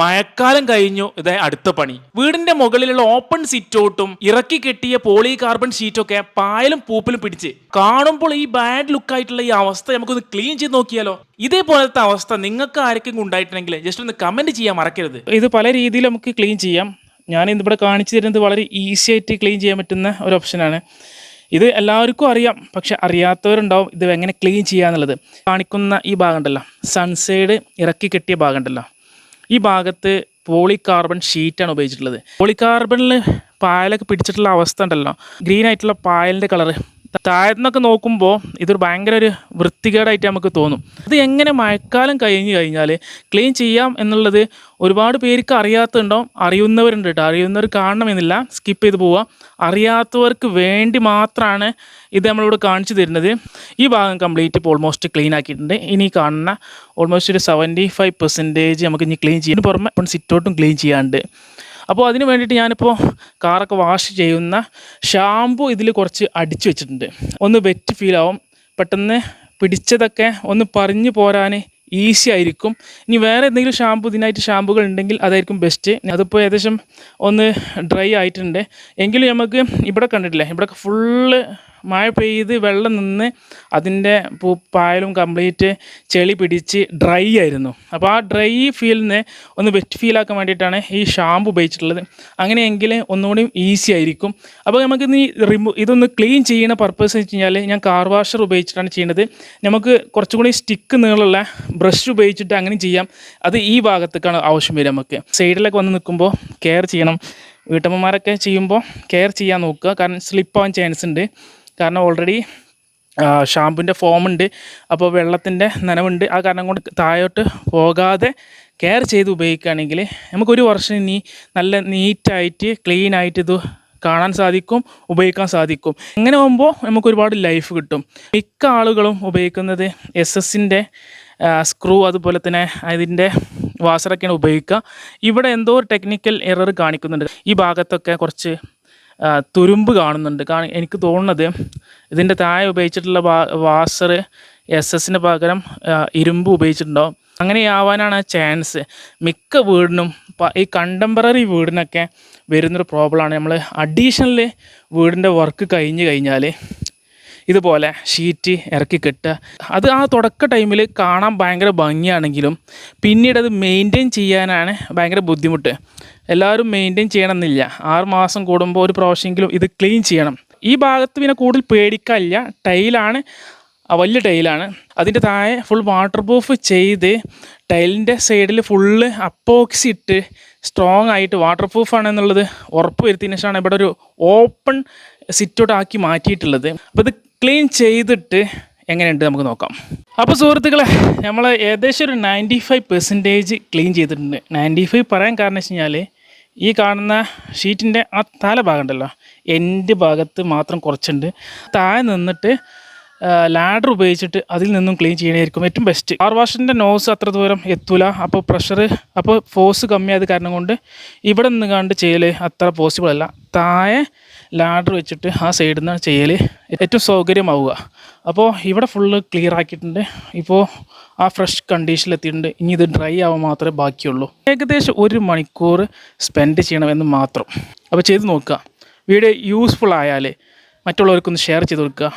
മഴക്കാലം കഴിഞ്ഞു ഇതേ അടുത്ത പണി. വീടിന്റെ മുകളിലുള്ള ഓപ്പൺ സിറ്റൗട്ടും ഇറക്കി കെട്ടിയ പോളി കാർബൺ ഷീറ്റൊക്കെ പായലും പൂപ്പിലും പിടിച്ച് കാണുമ്പോൾ ഈ ബാഡ് ലുക്ക് ആയിട്ടുള്ള ഈ അവസ്ഥ നമുക്കൊന്ന് ക്ലീൻ ചെയ്ത് നോക്കിയാലോ? ഇതേപോലത്തെ അവസ്ഥ നിങ്ങൾക്ക് ആർക്കെങ്കിലും ഉണ്ടായിട്ടുണ്ടെങ്കിൽ ജസ്റ്റ് ഒന്ന് കമന്റ് ചെയ്യാൻ മറക്കരുത്. ഇത് പല രീതിയിൽ നമുക്ക് ക്ലീൻ ചെയ്യാം. ഞാൻ ഇന്നിവിടെ കാണിച്ചു തരുന്നത് വളരെ ഈസി ആയിട്ട് ക്ലീൻ ചെയ്യാൻ പറ്റുന്ന ഒരു ഓപ്ഷനാണ് ഇത് എല്ലാവർക്കും അറിയാം പക്ഷെ അറിയാത്തവരുണ്ടാവും ഇത് എങ്ങനെ ക്ലീൻ ചെയ്യാന്നുള്ളത്. കാണിക്കുന്ന ഈ ഭാഗം ഉണ്ടല്ലോ സൺസൈഡ് ഇറക്കി കെട്ടിയ ഭാഗം ഉണ്ടല്ലോ. ഈ ഭാഗത്ത് പോളികാർബൺ ഷീറ്റാണ് ഉപയോഗിച്ചിട്ടുള്ളത്. പോളികാർബണിൽ പായലൊക്കെ പിടിച്ചിട്ടുള്ള അവസ്ഥ ഉണ്ടല്ലോ. ഗ്രീൻ ആയിട്ടുള്ള പായലിന്റെ കളറ് താഴത്തുനിന്നൊക്കെ നോക്കുമ്പോൾ ഇതൊരു ഭയങ്കര ഒരു വൃത്തികേടായിട്ട് നമുക്ക് തോന്നും. ഇത് എങ്ങനെ മഴക്കാലം കഴിഞ്ഞ് കഴിഞ്ഞാൽ ക്ലീൻ ചെയ്യാം എന്നുള്ളത് ഒരുപാട് പേർക്ക് അറിയാത്തതുണ്ടാവും. അറിയുന്നവരുണ്ട് കേട്ടോ. അറിയുന്നവർ കാണണമെന്നില്ല. സ്കിപ്പ് ചെയ്ത് പോവുക അറിയാത്തവർക്ക് വേണ്ടി മാത്രമാണ് ഇത് നമ്മളിവിടെ കാണിച്ചു തരുന്നത്. ഈ ഭാഗം കംപ്ലീറ്റ് ഇപ്പോൾ ഓൾമോസ്റ്റ് ക്ലീൻ ആക്കിയിട്ടുണ്ട്. ഇനി കാണുന്ന ഓൾമോസ്റ്റ് ഒരു സെവന്റി ഫൈവ് പെർസെന്റേജ് നമുക്ക് ഇനി ക്ലീൻ ചെയ്യാൻ പുറമെ ഇപ്പം സിറ്റൗട്ടും ക്ലീൻ ചെയ്യാണ്ട്. അപ്പോൾ അതിന് വേണ്ടിയിട്ട് ഞാനിപ്പോൾ കാറൊക്കെ വാഷ് ചെയ്യുന്ന ഷാമ്പു ഇതിൽ കുറച്ച് അടിച്ചു വെച്ചിട്ടുണ്ട്. ഒന്ന് വെറ്റ് ഫീൽ ആവും. പെട്ടെന്ന് പിടിച്ചതൊക്കെ ഒന്ന് പറഞ്ഞു പോരാൻ ഈസി ആയിരിക്കും. ഇനി വേറെ എന്തെങ്കിലും ഷാമ്പു ഇതിനായിട്ട് ഷാമ്പുകൾ ഉണ്ടെങ്കിൽ അതായിരിക്കും ബെസ്റ്റ് അതിപ്പോൾ ഏകദേശം ഒന്ന് ഡ്രൈ ആയിട്ടുണ്ട്. എങ്കിലും നമുക്ക് ഇവിടെ കണ്ടിട്ടില്ലേ? ഇവിടെ ഫുള്ള് മഴ പെയ്ത് വെള്ളം നിന്ന് അതിന്റെ പായലും കംപ്ലീറ്റ് ചെളി പിടിച്ച് ഡ്രൈ ആയിരുന്നു. അപ്പോൾ ആ ഡ്രൈ ഫീലിനെ ഒന്ന് വെറ്റ് ഫീലാക്കാൻ വേണ്ടിയിട്ടാണ് ഈ ഷാമ്പു ഉപയോഗിച്ചിട്ടുള്ളത്. അങ്ങനെയെങ്കിൽ ഒന്നുകൂടി ഈസി ആയിരിക്കും. അപ്പോൾ നമുക്ക് ഇനി റിമൂ ഇതൊന്ന് ക്ലീൻ ചെയ്യുന്ന പർപ്പസ് വെച്ച് കഴിഞ്ഞാൽ ഞാൻ കാർ വാഷർ ഉപയോഗിച്ചിട്ടാണ് ചെയ്യുന്നത്. നമുക്ക് കുറച്ചും കൂടി സ്റ്റിക്ക് നീളമുള്ള ബ്രഷ് ഉപയോഗിച്ചിട്ട് അങ്ങനെ ചെയ്യാം. അത് ഈ ഭാഗത്തേക്കാണ് ആവശ്യം വരിക നമുക്ക്. സൈഡിലൊക്കെ വന്ന് നിൽക്കുമ്പോൾ കെയർ ചെയ്യണം. വീട്ടമ്മമാരൊക്കെ ചെയ്യുമ്പോൾ കെയർ ചെയ്യാൻ നോക്കുക. കാരണം സ്ലിപ്പ് ആവാൻ ചാൻസ് ഉണ്ട്. കാരണം ഓൾറെഡി ഷാമ്പുവിന്റെ ഫോമുണ്ട് അപ്പോൾ വെള്ളത്തിന്റെ നനവുണ്ട്. ആ കാരണം കൊണ്ട് താഴോട്ട് പോകാതെ കെയർ ചെയ്ത് ഉപയോഗിക്കുകയാണെങ്കിൽ നമുക്കൊരു വർഷം ഇനി നല്ല നീറ്റായിട്ട് ക്ലീൻ ആയിട്ട് ഇത് കാണാൻ സാധിക്കും ഉപയോഗിക്കാൻ സാധിക്കും. ഇങ്ങനെ ആകുമ്പോൾ നമുക്ക് ഒരുപാട് ലൈഫ് കിട്ടും. മിക്ക ആളുകളും ഉപയോഗിക്കുന്നത് എസ് എസിന്റെ സ്ക്രൂ അതുപോലെ തന്നെ അതിന്റെ വാസറൊക്കെയാണ് ഉപയോഗിക്കുക. ഇവിടെ എന്തോ ഒരു ടെക്നിക്കൽ എറർ കാണിക്കുന്നുണ്ട്. ഈ ഭാഗത്തൊക്കെ കുറച്ച് തുരുമ്പ് കാണുന്നുണ്ട്. കാരണം എനിക്ക് തോന്നുന്നത് ഇതിന്റെ താഴെ ഉപയോഗിച്ചിട്ടുള്ള വാസർ എസ് എസിന് പകരം ആ, ഇരുമ്പ് ഉപയോഗിച്ചിട്ടുണ്ടാവും. അങ്ങനെയാവാനാണ് ചാൻസ് മിക്ക വീടിനും ഈ കണ്ടംപററി വീടിനൊക്കെ വരുന്നൊരു പ്രോബ്ലമാണ് നമ്മൾ അഡീഷണൽ വീടിന്റെ വർക്ക് കഴിഞ്ഞ് കഴിഞ്ഞാൽ ഇതുപോലെ ഷീറ്റ് ഇറക്കി കെട്ടുക. അത് ആ തുടക്ക ടൈമിൽ കാണാൻ ഭയങ്കര ഭംഗിയാണെങ്കിലും പിന്നീട് അത് മെയിന്റെയിൻ ചെയ്യാനാണ് ഭയങ്കര ബുദ്ധിമുട്ട്. എല്ലാവരും മെയിന്റെയിൻ ചെയ്യണമെന്നില്ല. ആറ് മാസം കൂടുമ്പോൾ ഒരു പ്രാവശ്യമെങ്കിലും ഇത് ക്ലീൻ ചെയ്യണം. ഈ ഭാഗത്ത് പിന്നെ കൂടുതൽ പേടിക്കാനില്ല. ടൈലാണ് വലിയ ടൈലാണ് അതിന്റെ താഴെ ഫുൾ വാട്ടർ പ്രൂഫ് ചെയ്ത് ടൈലിന്റെ സൈഡിൽ ഫുള്ള് അപ്പോക്സി ഇട്ട് സ്ട്രോങ് ആയിട്ട് വാട്ടർ പ്രൂഫ് ആണെന്നുള്ളത് ഉറപ്പ് വരുത്തിയതിനു ശേഷമാണ് ഇവിടെ ഒരു ഓപ്പൺ സിറ്റൗട്ട് ആക്കി മാറ്റിയിട്ടുള്ളത്. അപ്പോൾ ഇത് ക്ലീൻ ചെയ്തിട്ട് എങ്ങനെയുണ്ട് നമുക്ക് നോക്കാം. അപ്പോൾ സുഹൃത്തുക്കളെ നമ്മൾ ഏകദേശം ഒരു നയന്റി ഫൈവ് പെർസെന്റേജ് ക്ലീൻ ചെയ്തിട്ടുണ്ട്. നയന്റി ഫൈവ് പറയാൻ കാരണം വെച്ച് കഴിഞ്ഞാൽ ഈ കാണുന്ന ഷീറ്റിന്റെ ആ തല ഭാഗം ഉണ്ടല്ലോ എന്റെ ഭാഗത്ത് മാത്രം കുറച്ചുണ്ട്. താഴെ നിന്നിട്ട് ലാഡർ ഉപയോഗിച്ചിട്ട് അതിൽ നിന്നും ക്ലീൻ ചെയ്യണമായിരിക്കും ഏറ്റവും ബെസ്റ്റ് കാർ വാഷിന്റെ നോസ് അത്ര ദൂരം എത്തൂല. അപ്പോൾ പ്രഷർ അപ്പോൾ ഫോഴ്സ് കമ്മിയായത് കാരണം കൊണ്ട് ഇവിടെ നിന്ന് കണ്ട് ചെയ്യൽ അത്ര പോസിബിൾ അല്ല. താഴെ ലാഡർ വെച്ചിട്ട് ആ സൈഡിൽ നിന്ന് ചെയ്യൽ ഏറ്റവും സൗകര്യമാവുക. അപ്പോൾ ഇവിടെ ഫുള്ള് ക്ലിയർ ആക്കിയിട്ടുണ്ട്. ഇപ്പോൾ ആ ഫ്രഷ് കണ്ടീഷനിൽ എത്തിയിട്ടുണ്ട്. ഇനി ഇത് ഡ്രൈ ആവാൻ മാത്രമേ ബാക്കിയുള്ളൂ. ഏകദേശം ഒരു മണിക്കൂർ സ്പെൻഡ് ചെയ്യണമെന്ന് മാത്രം. അപ്പോൾ ചെയ്ത് നോക്കുക. വീഡിയോ യൂസ്ഫുൾ ആയാൽ മറ്റുള്ളവർക്കൊന്ന് ഷെയർ ചെയ്ത് കൊടുക്കുക.